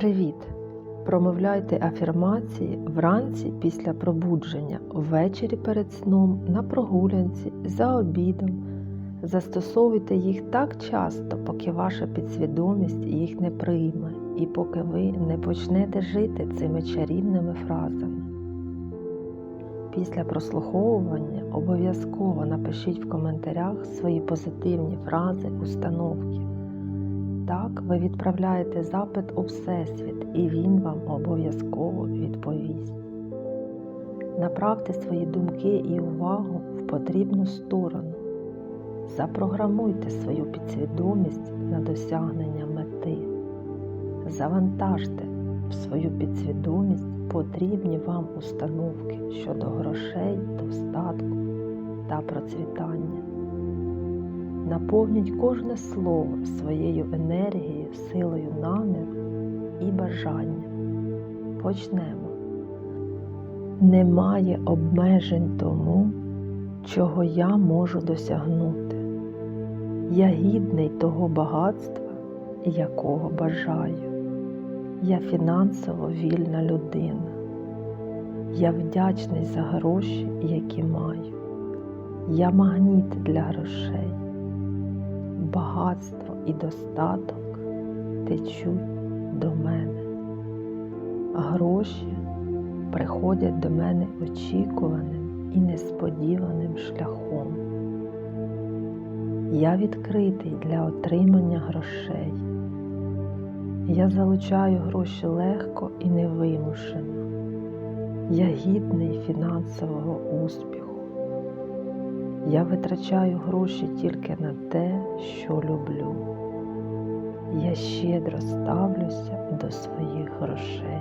Привіт! Промовляйте афірмації вранці після пробудження, ввечері перед сном, на прогулянці, за обідом. Застосовуйте їх так часто, поки ваша підсвідомість їх не прийме і поки ви не почнете жити цими чарівними фразами. Після прослуховування обов'язково напишіть в коментарях свої позитивні фрази, установки. Так ви відправляєте запит у Всесвіт, і він вам обов'язково відповість. Направте свої думки і увагу в потрібну сторону. Запрограмуйте свою підсвідомість на досягнення мети. Завантажте в свою підсвідомість потрібні вам установки щодо грошей, достатку та процвітання. Наповніть кожне слово своєю енергією, силою наміру і бажання. Почнемо. Немає обмежень тому, чого я можу досягнути. Я гідний того багатства, якого бажаю. Я фінансово вільна людина. Я вдячний за гроші, які маю. Я магніт для грошей багатство і достаток течуть до мене. Гроші приходять до мене очікуваним і несподіваним шляхом. Я відкритий для отримання грошей. Я залучаю гроші легко і невимушено. Я гідний фінансового успіху. Я витрачаю гроші тільки на те, що люблю. Я щедро ставлюся до своїх грошей.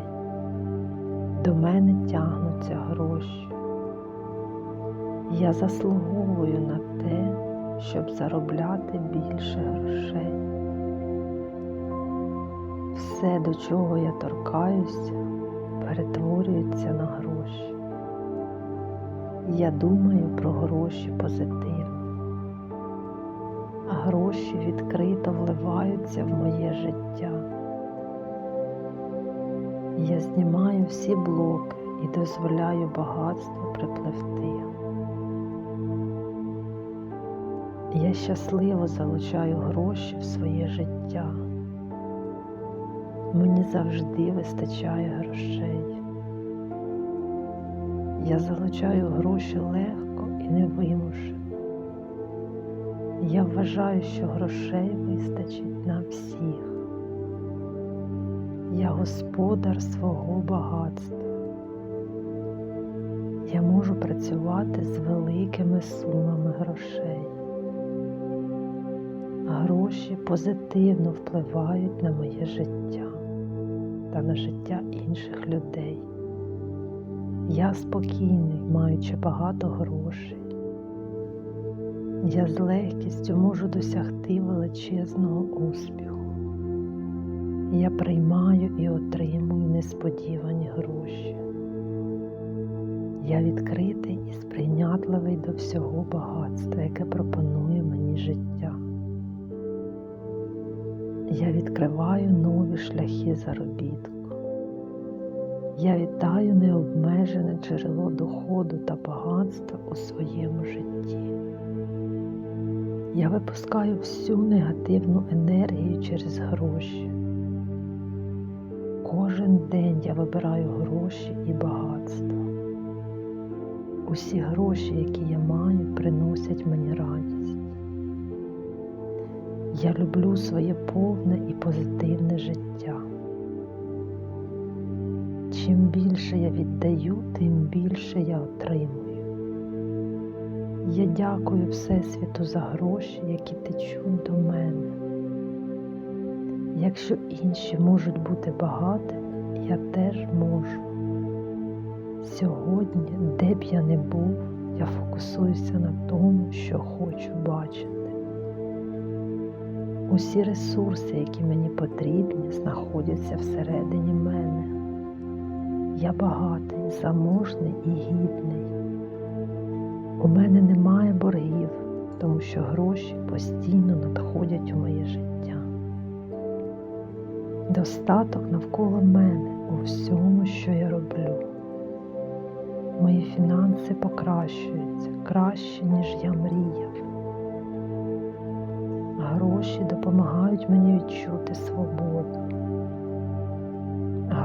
До мене тягнуться гроші. Я заслуговую на те, щоб заробляти більше грошей. Все, до чого я торкаюся, перетворюється на гроші. Я думаю про гроші позитивно. Гроші відкрито вливаються в моє життя. Я знімаю всі блоки і дозволяю багатству припливти. Я щасливо залучаю гроші в своє життя. Мені завжди вистачає грошей. Я залучаю гроші легко і невимушено. Я вважаю, що грошей вистачить на всіх. Я господар свого багатства. Я можу працювати з великими сумами грошей. Гроші позитивно впливають на моє життя та на життя інших людей. Я спокійний, маючи багато грошей. Я з легкістю можу досягти величезного успіху. Я приймаю і отримую несподівані гроші. Я відкритий і сприйнятливий до всього багатства, яке пропонує мені життя. Я відкриваю нові шляхи заробітку. Я вітаю необмежене джерело доходу та багатства у своєму житті. Я випускаю всю негативну енергію через гроші. Кожен день я вибираю гроші і багатство. Усі гроші, які я маю, приносять мені радість. Я люблю своє повне і позитивне життя. Чим більше я віддаю, тим більше я отримую. Я дякую Всесвіту за гроші, які течуть до мене. Якщо інші можуть бути багатими, я теж можу. Сьогодні, де б я не був, я фокусуюся на тому, що хочу бачити. Усі ресурси, які мені потрібні, знаходяться всередині мене. Я багатий, заможний і гідний. У мене немає боргів, тому що гроші постійно надходять у моє життя. Достаток навколо мене у всьому, що я роблю. Мої фінанси покращуються краще, ніж я мріяв. Гроші допомагають мені відчути свободу.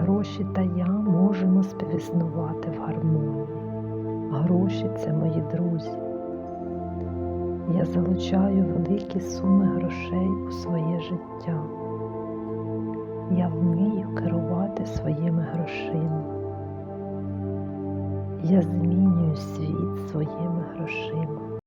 Гроші та я можемо співіснувати в гармонії. Гроші це мої друзі. Я залучаю великі суми грошей у своє життя. Я вмію керувати своїми грошима. Я змінюю світ своїми грошима.